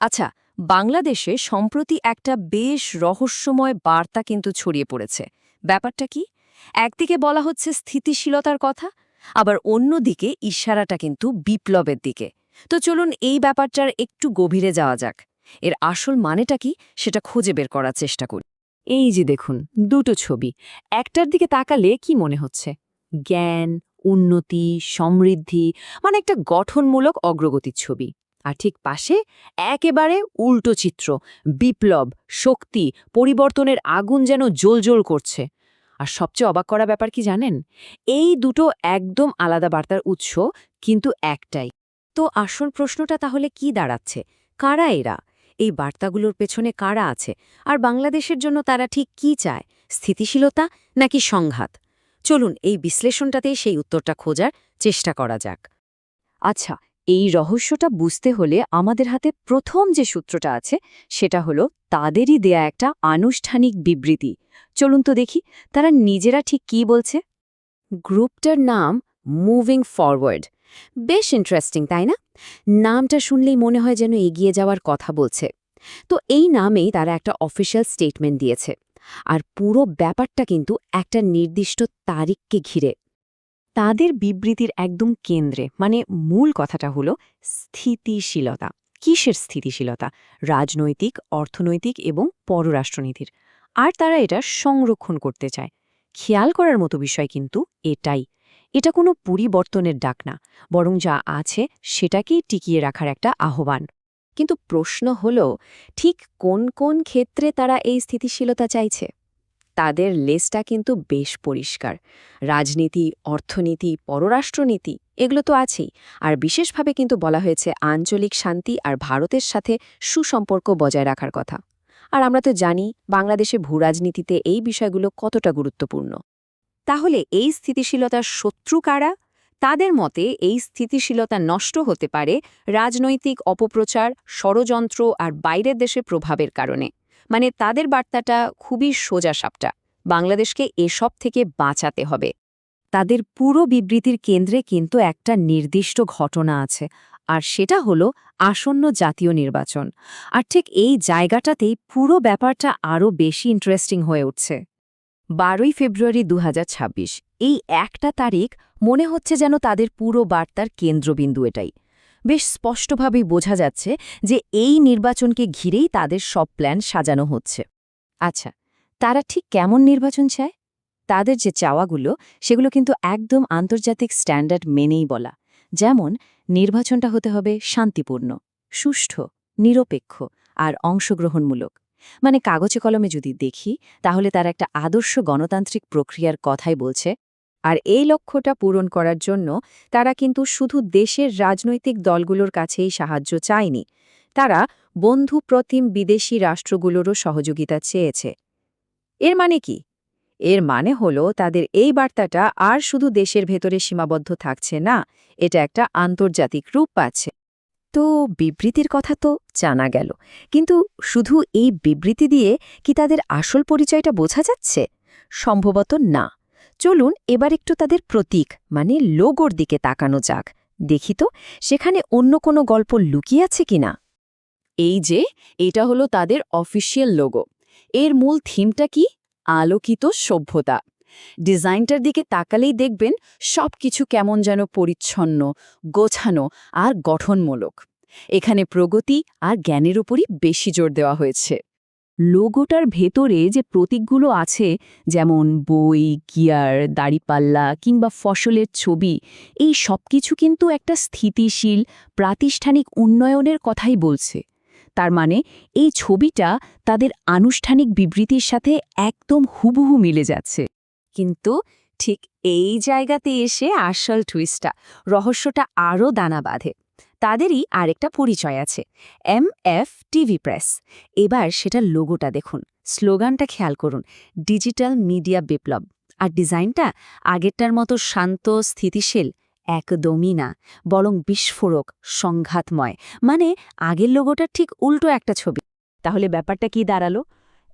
আচ্ছা বাংলাদেশে সম্প্রতি একটা বেশ রহস্যময় বার্তা কিন্তু ছড়িয়ে পড়েছে। ব্যাপারটা কি? একদিকে বলা হচ্ছে স্থিতিশীলতার কথা, আবার অন্যদিকে ইশারাটা কিন্তু বিপ্লবের দিকে। তো চলুন এই ব্যাপারটার একটু গভীরে যাওয়া যাক। এর আসল মানেটা কি সেটা খুঁজে বের করার চেষ্টা করি। এই যে দেখুন, দুটো ছবি। একটার দিকে তাকালে কি মনে হচ্ছে? জ্ঞান, উন্নতি, সমৃদ্ধি মানে একটা গঠনমূলক অগ্রগতির ছবি। আর ঠিক পাশে একেবারে উল্টো চিত্র, বিপ্লব, শক্তি, পরিবর্তনের আগুন যেন জ্বলজ্বল করছে। আর সবচেয়ে অবাক করা ব্যাপার কি জানেন? এই দুটো একদম আলাদা বার্তার উৎস, কিন্তু একটাই। তো আসল প্রশ্নটা তাহলে কি দাঁড়াচ্ছে? কারা এরা? এই বার্তাগুলোর পেছনে কারা আছে? আর বাংলাদেশের জন্য তারা ঠিক কি চায়? স্থিতিশীলতা নাকি সংঘাত? চলুন এই বিশ্লেষণটাতেই সেই উত্তরটা খোঁজার চেষ্টা করা যাক। আচ্ছা এই রহস্যটা বুঝতে হলে আমাদের হাতে প্রথম যে সূত্রটা আছে, সেটা হলো তাদেরই দেয়া একটা আনুষ্ঠানিক বিবৃতি। চলুন তো দেখি, তারা নিজেরা ঠিক কি বলছে? গ্রুপটার নাম মুভিং ফরওয়ার্ড। বেশ ইন্টারেস্টিং, তাই না? নামটা শুনলেই মনে হয় যেন এগিয়ে যাওয়ার কথা বলছে। তো এই নামেই তারা একটা অফিসিয়াল স্টেটমেন্ট দিয়েছে। আর পুরো ব্যাপারটা কিন্তু একটা নির্দিষ্ট তারিখকে ঘিরে। তাদের বিবৃতির একদম কেন্দ্রে মানে মূল কথাটা হলো স্থিতিশীলতা। কিসের স্থিতিশীলতা? রাজনৈতিক, অর্থনৈতিক এবং পররাষ্ট্রনীতির। আর তারা এটা সংরক্ষণ করতে চায়। খেয়াল করার মতো বিষয় কিন্তু এটাই। এটা কোনো পরিবর্তনের ডাক না, বরং যা আছে সেটাকেই টিকিয়ে রাখার একটা আহ্বান। কিন্তু প্রশ্ন হল, ঠিক কোন কোন ক্ষেত্রে তারা এই স্থিতিশীলতা চাইছে? তাদের লেসটা কিন্তু বেশ পরিষ্কার। রাজনীতি, অর্থনীতি, পররাষ্ট্রনীতি, এগুলো তো আছেই। আর বিশেষভাবে কিন্তু বলা হয়েছে আঞ্চলিক শান্তি আর ভারতের সাথে সুসম্পর্ক বজায় রাখার কথা। আর আমরা তো জানি বাংলাদেশে ভূরাজনীতিতে এই বিষয়গুলো কতটা গুরুত্বপূর্ণ। তাহলে এই স্থিতিশীলতার শত্রু কারা? তাদের মতে এই স্থিতিশীলতা নষ্ট হতে পারে রাজনৈতিক অপপ্রচার, ষড়যন্ত্র আর বাইরের দেশে প্রভাবের কারণে। মানে তাদের বার্তাটা খুবই সোজা সাপটা। বাংলাদেশকে এসব থেকে বাঁচাতে হবে। তাদের পুরো বিবৃতির কেন্দ্রে কিন্তু একটা নির্দিষ্ট ঘটনা আছে, আর সেটা হলো আসন্ন জাতীয় নির্বাচন। আর ঠিক এই জায়গাটাতেই পুরো ব্যাপারটা আরও বেশি ইন্টারেস্টিং হয়ে উঠছে। বারোই ফেব্রুয়ারি দু হাজার ছাব্বিশ, এই একটা তারিখ মনে হচ্ছে যেন তাদের পুরো বার্তার কেন্দ্রবিন্দু এটাই। বেশ স্পষ্টভাবেই বোঝা যাচ্ছে যে এই নির্বাচনকে ঘিরেই তাদের সব প্ল্যান সাজানো হচ্ছে। আচ্ছা তারা ঠিক কেমন নির্বাচন চায়? তাদের যে চাওয়াগুলো, সেগুলো কিন্তু একদম আন্তর্জাতিক স্ট্যান্ডার্ড মেনেই বলা। যেমন, নির্বাচনটা হতে হবে শান্তিপূর্ণ, সুষ্ঠু, নিরপেক্ষ আর অংশগ্রহণমূলক। মানে কাগজে কলমে যদি দেখি, তাহলে তার একটা আদর্শ গণতান্ত্রিক প্রক্রিয়ার কথাই বলছে। আর এই লক্ষ্যটা পূরণ করার জন্য তারা কিন্তু শুধু দেশের রাজনৈতিক দলগুলোর কাছেই সাহায্য চায়নি। তারা বন্ধু প্রতিম বিদেশি রাষ্ট্রগুলোরও সহযোগিতা চেয়েছে। এর মানে কি? এর মানে হল তাদের এই বার্তাটা আর শুধু দেশের ভেতরে সীমাবদ্ধ থাকছে না, এটা একটা আন্তর্জাতিক রূপ পাচ্ছে। তো বিবৃতির কথা তো জানা গেল, কিন্তু শুধু এই বিবৃতি দিয়ে কি তাদের আসল পরিচয়টা বোঝা যাচ্ছে? সম্ভবত না। চলুন এবার একটু তাদের প্রতীক মানে লোগোর দিকে তাকানো যাক। দেখি তো, সেখানে অন্য কোনো গল্প লুকিয়ে আছে কিনা? এই যে, এটা হলো তাদের অফিসিয়াল লোগো। এর মূল থিমটা কি? আলোকিত সভ্যতা। ডিজাইনটার দিকে তাকালেই দেখবেন সব কিছু কেমন যেন পরিচ্ছন্ন, গোছানো আর গঠনমূলক। এখানে প্রগতি আর জ্ঞানের উপরই বেশি জোর দেওয়া হয়েছে। লোগোটার ভেতরে যে প্রতীকগুলো আছে, যেমন বই, গিয়ার, দাড়িপাল্লা কিংবা ফসলের ছবি, এই সব কিছু কিন্তু একটা স্থিতিশীল, প্রাতিষ্ঠানিক উন্নয়নের কথাই বলছে। তার মানে এই ছবিটা তাদের আনুষ্ঠানিক বিবৃতির সাথে একদম হুবহু মিলে যাচ্ছে। কিন্তু ঠিক এই জায়গাতে এসে আসল টুইস্টটা রহস্যটা আরও দানা বাঁধে। তাদেরই আরেকটা পরিচয় আছে এম এফ টিভি প্রেস। এবার সেটার লোগোটা দেখুন, স্লোগানটা খেয়াল করুন, ডিজিটাল মিডিয়া বিপ্লব। আর ডিজাইনটা আগেরটার মতো শান্ত, স্থিতিশীল, একদমই না, বরং বিস্ফোরক, সংঘাতময়। মানে আগের লোগোটার ঠিক উল্টো একটা ছবি। তাহলে ব্যাপারটা কি দাঁড়াল?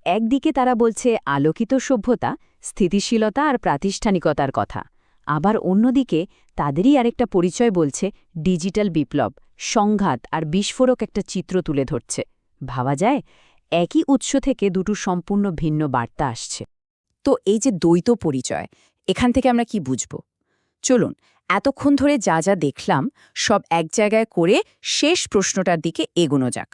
একদিকে তারা বলছে আলোকিত সভ্যতা, স্থিতিশীলতা আর প্রাতিষ্ঠানিকতার কথা। আবার অন্যদিকে তাদেরই আরেকটা পরিচয় বলছে ডিজিটাল বিপ্লব, সংঘাত আর বিস্ফোরক একটা চিত্র তুলে ধরছে। ভাবা যায়, একই উৎস থেকে দুটো সম্পূর্ণ ভিন্ন বার্তা আসছে। তো এই যে দ্বৈত পরিচয়, এখান থেকে আমরা কি বুঝব? চলুন, এতক্ষণ ধরে যা যা দেখলাম, সব এক জায়গায় করে শেষ প্রশ্নটার দিকে এগোনো যাক।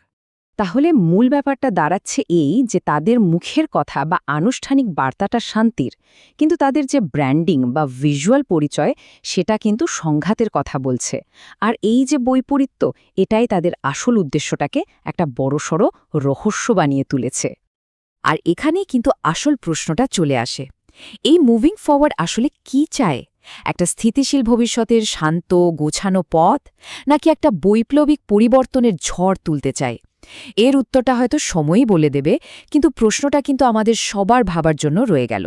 তাহলে মূল ব্যাপারটা দাঁড়াচ্ছে এই যে তাদের মুখের কথা বা আনুষ্ঠানিক বার্তাটা শান্তির, কিন্তু তাদের যে ব্র্যান্ডিং বা ভিজুয়াল পরিচয় সেটা কিন্তু সংঘাতের কথা বলছে। আর এই যে বৈপরীত্য, এটাই তাদের আসল উদ্দেশ্যটাকে একটা বড়সড় রহস্য বানিয়ে তুলেছে। আর এখানেই কিন্তু আসল প্রশ্নটা চলে আসে। এই মুভিং ফরওয়ার্ড আসলে কি চায়? একটা স্থিতিশীল ভবিষ্যতের শান্ত, গোছানো পথ, নাকি একটা বৈপ্লবিক পরিবর্তনের ঝড় তুলতে চায়? এর উত্তরটা হয়তো সময়ই বলে দেবে, কিন্তু প্রশ্নটা কিন্তু আমাদের সবার ভাবার জন্য রয়ে গেল।